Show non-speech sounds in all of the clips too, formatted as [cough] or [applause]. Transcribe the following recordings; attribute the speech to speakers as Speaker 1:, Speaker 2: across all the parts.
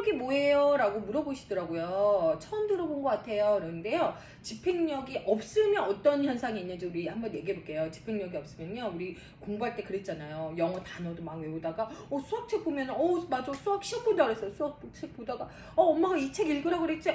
Speaker 1: 집행력이 뭐예요? 라고 물어보시더라고요. 처음 들어본 것 같아요. 그런데요. 집행력이 없으면 어떤 현상이 있는지 우리 한번 얘기해 볼게요. 집행력이 없으면요. 우리 공부할 때 그랬잖아요. 영어 단어도 막 외우다가 어 수학책 보면 어 맞아 수학 시험 보다 그랬어요. 수학책 보다가 어 엄마가 이 책 읽으라고 그랬지.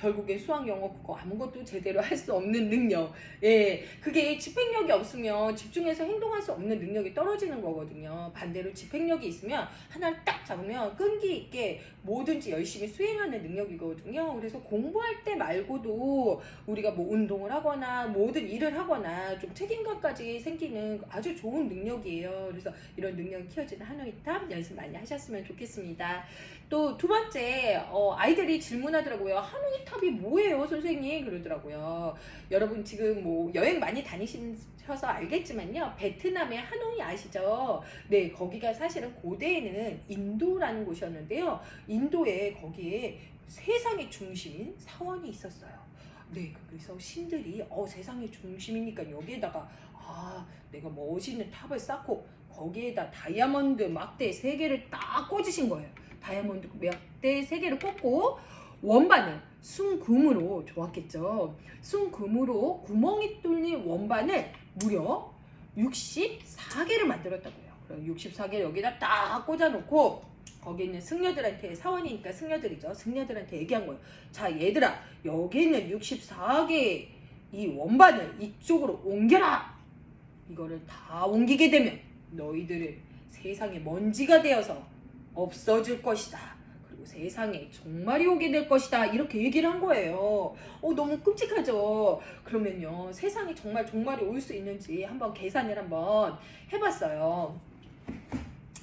Speaker 1: 결국엔 수학, 영어, 국어 아무것도 제대로 할 수 없는 능력. 예, 그게 집행력이 없으면 집중해서 행동할 수 없는 능력이 떨어지는 거거든요. 반대로 집행력이 있으면 하나를 딱 잡으면 끈기 있게 뭐든지 열심히 수행하는 능력이거든요. 그래서 공부할 때 말고도 우리가 뭐 운동을 하거나 모든 일을 하거나 좀 책임감까지 생기는 아주 좋은 능력이에요. 그래서 이런 능력이 키워지는 하노이탑 연습 많이 하셨으면 좋겠습니다. 또 두 번째 어, 아이들이 질문하더라고요. 하노이탑이 뭐예요, 선생님? 그러더라고요. 여러분 지금 뭐 여행 많이 다니셔서 알겠지만요. 베트남의 하노이 아시죠? 네, 거기가 사실은 고대에는 인도라는 곳이었는데요. 인도에 거기에 세상의 중심인 사원이 있었어요. 네, 그래서 신들이 어 세상의 중심이니까 여기에다가 아 내가 멋있는 탑을 쌓고 거기에다 다이아몬드 막대 세 개를 딱 꽂으신 거예요. 다이아몬드 막대 세 개를 꽂고 원반을 순금으로 좋았겠죠. 순금으로 구멍이 뚫린 원반을 무려 64개를 만들었다고요. 그럼 64개 여기다 딱 꽂아놓고 거기 있는 승려들한테 사원이니까 승려들이죠. 승려들한테 얘기한 거예요. 자 얘들아 여기 있는 64개 이 원반을 이쪽으로 옮겨라. 이거를 다 옮기게 되면 너희들은 세상의 먼지가 되어서 없어질 것이다. 그리고 세상에 종말이 오게 될 것이다. 이렇게 얘기를 한 거예요. 어, 너무 끔찍하죠? 그러면요, 세상에 정말 종말이 올 수 있는지 한번 계산을 한번 해봤어요.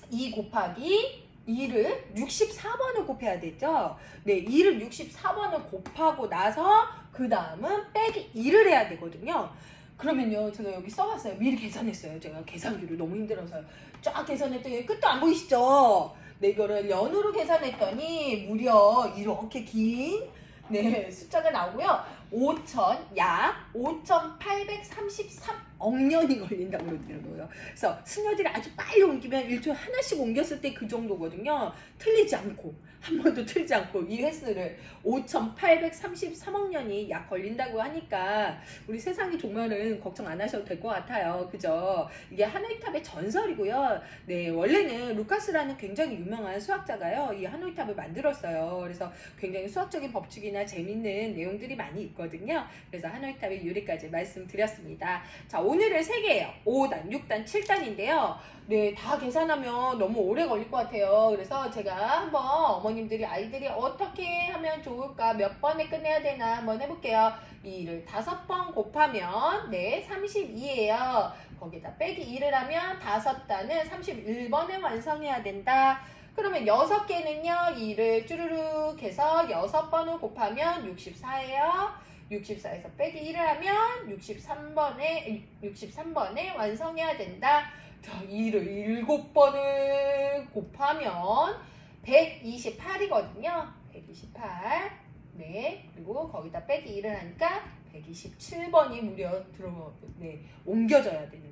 Speaker 1: 2 곱하기 2를 64번을 곱해야 되죠? 네, 2를 64번을 곱하고 나서 그 다음은 빼기 2를 해야 되거든요. 그러면요, 제가 여기 써봤어요. 미리 계산했어요. 제가 계산기를 너무 힘들어서요. 쫙 계산했더니 끝도 안 보이시죠? 네, 이거를 연으로 계산했더니 무려 이렇게 긴 네, 숫자가 나오고요. 5천, 약 5,833억 년이 걸린다고 그러더라고요. 그래서 승려들이 아주 빨리 옮기면 일주일에 하나씩 옮겼을 때 그 정도거든요. 틀리지 않고, 한 번도 틀리지 않고 이 횟수를 5,833억 년이 약 걸린다고 하니까 우리 세상의 종말은 걱정 안 하셔도 될 것 같아요. 그죠? 이게 하노이 탑의 전설이고요. 네, 원래는 루카스라는 굉장히 유명한 수학자가요. 이 하노이 탑을 만들었어요. 그래서 굉장히 수학적인 법칙이나 재밌는 내용들이 많이 있 거든요. 그래서 하노이탑의 유래까지 말씀드렸습니다. 자, 오늘은 3개예요. 5단, 6단, 7단인데요. 네, 다 계산하면 너무 오래 걸릴 것 같아요. 그래서 제가 한번 어머님들이 아이들이 어떻게 하면 좋을까, 몇 번에 끝내야 되나 한번 해볼게요. 2를 다섯 번 곱하면 네, 32예요. 거기다 빼기 2를 하면 다섯 단은 31번에 완성해야 된다. 그러면 6개는요, 2를 쭈르륵 해서 6번을 곱하면 64예요. 64에서 빼기 1을 하면 63번에, 63번에 완성해야 된다. 자, 2를 7번을 곱하면 128이거든요. 128. 네. 그리고 거기다 빼기 1을 하니까 127번이 무려 들어, 네, 옮겨져야 되는.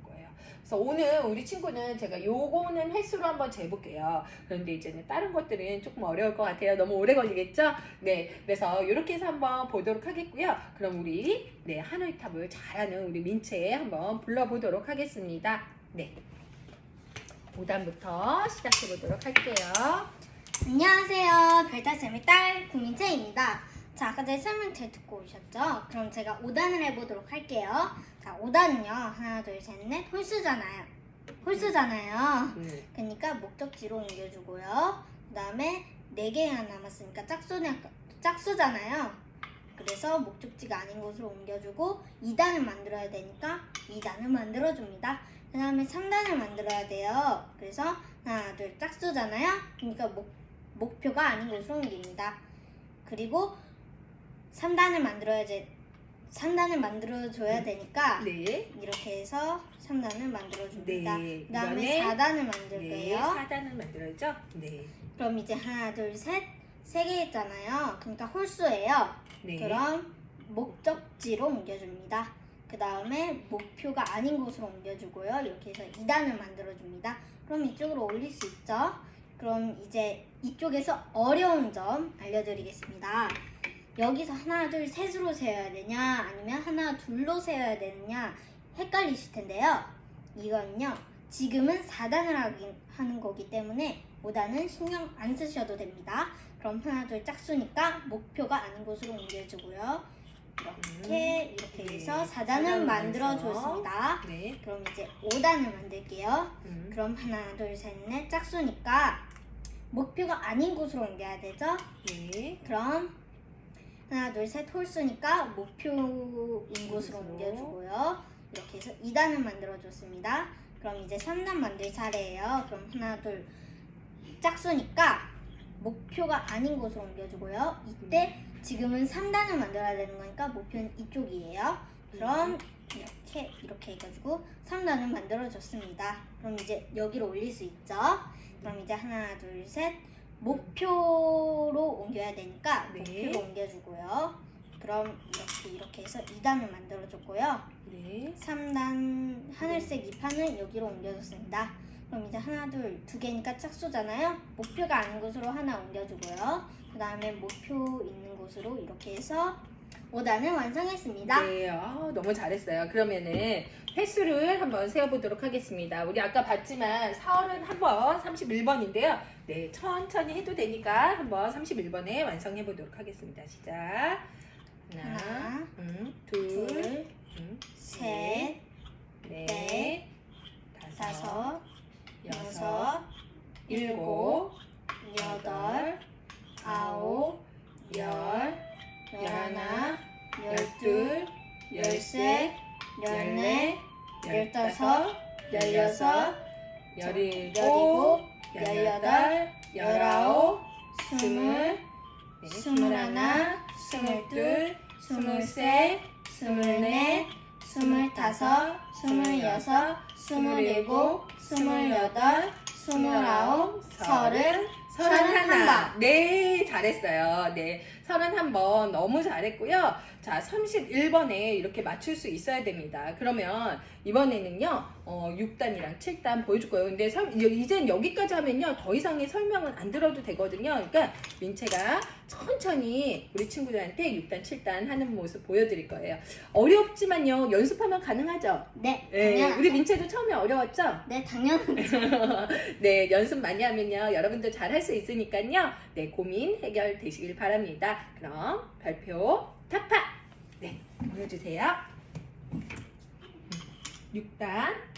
Speaker 1: 그래서 오늘 우리 친구는 제가 요거는 횟수로 한번 재볼게요. 그런데 이제는 다른 것들은 조금 어려울 것 같아요. 너무 오래 걸리겠죠? 네. 그래서 이렇게 해서 한번 보도록 하겠고요. 그럼 우리, 네, 하노이 탑을 잘하는 우리 민채 한번 불러보도록 하겠습니다. 네. 5단부터 시작해 보도록 할게요.
Speaker 2: 안녕하세요. 별다쌤의 딸 구민채입니다. 자, 아까 제 설명 잘 듣고 오셨죠? 그럼 제가 5단을 해보도록 할게요. 자, 5단은요. 하나, 둘, 셋, 넷. 홀수잖아요. 홀수잖아요.
Speaker 1: 네.
Speaker 2: 그러니까 목적지로 옮겨주고요. 그 다음에 4개가 남았으니까 짝수냐, 짝수잖아요. 그래서 목적지가 아닌 곳으로 옮겨주고 2단을 만들어야 되니까 2단을 만들어줍니다. 그 다음에 3단을 만들어야 돼요. 그래서 하나, 둘, 짝수잖아요. 그러니까 목, 목표가 아닌 곳으로 옮깁니다. 그리고 3단을 만들어야지 3단을 만들어줘야 되니까
Speaker 1: 네.
Speaker 2: 이렇게 해서 3단을 만들어줍니다.
Speaker 1: 네.
Speaker 2: 그 다음에
Speaker 1: 이번에
Speaker 2: 4단을
Speaker 1: 네.
Speaker 2: 만들게요.
Speaker 1: 4단을 만들어야죠? 네.
Speaker 2: 그럼 이제 하나, 둘, 셋, 세개 했잖아요. 그러니까 홀수예요.
Speaker 1: 네.
Speaker 2: 그럼 목적지로 옮겨줍니다. 그 다음에 목표가 아닌 곳으로 옮겨주고요. 이렇게 해서 2단을 만들어줍니다. 그럼 이쪽으로 올릴 수 있죠? 그럼 이제 이쪽에서 어려운 점 알려드리겠습니다. 여기서 하나, 둘, 셋으로 세어야 되냐, 아니면 하나, 둘로 세어야 되느냐 헷갈리실 텐데요. 이건요, 지금은 4단을 하긴, 하는 거기 때문에 5단은 신경 안 쓰셔도 됩니다. 그럼 하나, 둘 짝수니까 목표가 아닌 곳으로 옮겨주고요. 이렇게, 이렇게
Speaker 1: 네,
Speaker 2: 해서 4단을
Speaker 1: 사단을
Speaker 2: 만들어 줬습니다.
Speaker 1: 네.
Speaker 2: 그럼 이제 5단을 만들게요.
Speaker 1: 음.
Speaker 2: 그럼 하나, 둘, 셋, 넷 짝수니까 목표가 아닌 곳으로 옮겨야 되죠?
Speaker 1: 네.
Speaker 2: 그럼 하나, 둘, 셋 홀수니까 목표인 곳으로
Speaker 1: 곳으로.
Speaker 2: 옮겨주고요. 이렇게 해서 2단을 만들어줬습니다. 그럼 이제 3단 만들 차례예요. 그럼 하나, 둘 짝수니까 목표가 아닌 곳으로 옮겨주고요. 이때 지금은 3단을 만들어야 되는 거니까 목표는 이쪽이에요. 그럼 이렇게 이렇게 해가지고 3단을 만들어줬습니다. 그럼 이제 여기로 올릴 수 있죠. 그럼 이제 하나, 둘, 셋 목표로 옮겨야 되니까
Speaker 1: 네.
Speaker 2: 목표로 옮겨주고요. 그럼 이렇게 이렇게 해서 2단을 만들어줬고요.
Speaker 1: 네.
Speaker 2: 3단 하늘색 2판을 여기로 옮겨줬습니다. 그럼 이제 하나, 둘, 두 개니까 짝수잖아요. 목표가 아닌 곳으로 하나 옮겨주고요. 그 다음에 목표 있는 곳으로 이렇게 해서 5단을 완성했습니다.
Speaker 1: 네, 아, 너무 잘했어요. 그러면은 횟수를 한번 세어보도록 하겠습니다. 우리 아까 봤지만 4월은 한번 31번인데요. 네, 천천히 해도 되니까 한번 31번에 완성해 보도록 하겠습니다. 시작. 하나,
Speaker 2: 하나,
Speaker 1: 음, 둘,
Speaker 2: 둘,
Speaker 1: 음,
Speaker 2: 셋,
Speaker 1: 넷,
Speaker 2: 넷,
Speaker 1: 다섯,
Speaker 2: 다섯,
Speaker 1: 여섯,
Speaker 2: 여섯,
Speaker 1: 일곱,
Speaker 2: 여덟, 아홉,
Speaker 1: 열,
Speaker 2: 열하나,
Speaker 1: 열둘,
Speaker 2: 열셋, 열넷,
Speaker 1: 열다섯,
Speaker 2: 열여섯,
Speaker 1: 열일곱, 열여덟, 열아홉, 스물, 네,
Speaker 2: 스물하나,
Speaker 1: 스물둘,
Speaker 2: 스물셋, 스물넷, 스물다섯, 스물여섯, 스물일곱, 스물여덟, 스물아홉, 서른,
Speaker 1: 서른하나. 네, 잘했어요. 네, 서른한 번 너무 잘했고요. 자, 31번에 이렇게 맞출 수 있어야 됩니다. 그러면 이번에는요, 어, 6단이랑 7단 보여줄 거예요. 근데 설, 이젠 여기까지 하면요, 더 이상의 설명은 안 들어도 되거든요. 그러니까 민채가 천천히 우리 친구들한테 6단, 7단 하는 모습 보여드릴 거예요. 어렵지만요, 연습하면 가능하죠?
Speaker 2: 네,
Speaker 1: 네,
Speaker 2: 당연,
Speaker 1: 우리 민채도 처음에 어려웠죠?
Speaker 2: 네, 당연. [laughs]
Speaker 1: 네, 연습 많이 하면요, 여러분들 잘할 수 있으니까요, 네, 고민 해결되시길 바랍니다. 그럼 별표 타파! 네, 보여주세요. 6단.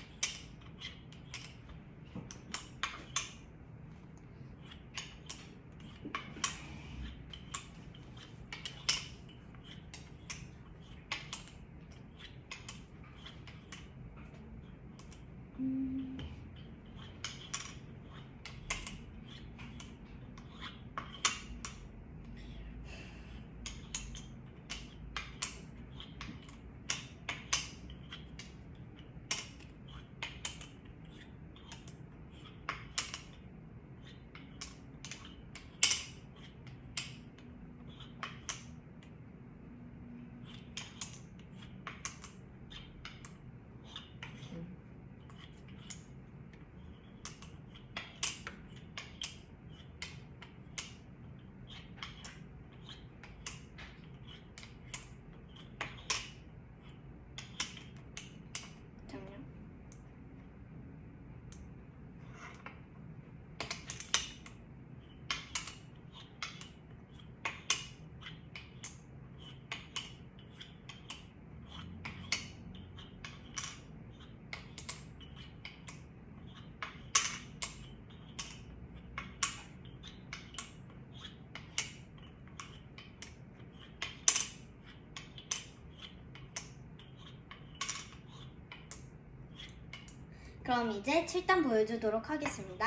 Speaker 2: 그럼 이제 7단 보여주도록 하겠습니다.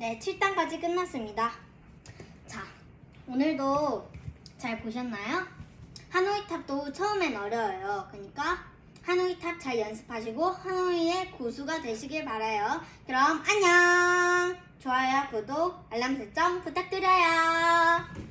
Speaker 2: 네, 7단까지 끝났습니다. 자, 오늘도 잘 보셨나요? 하노이 탑도 처음엔 어려워요. 그러니까 하노이 탑 잘 연습하시고 하노이의 고수가 되시길 바라요. 그럼 안녕! 좋아요, 구독, 알람 설정 부탁드려요.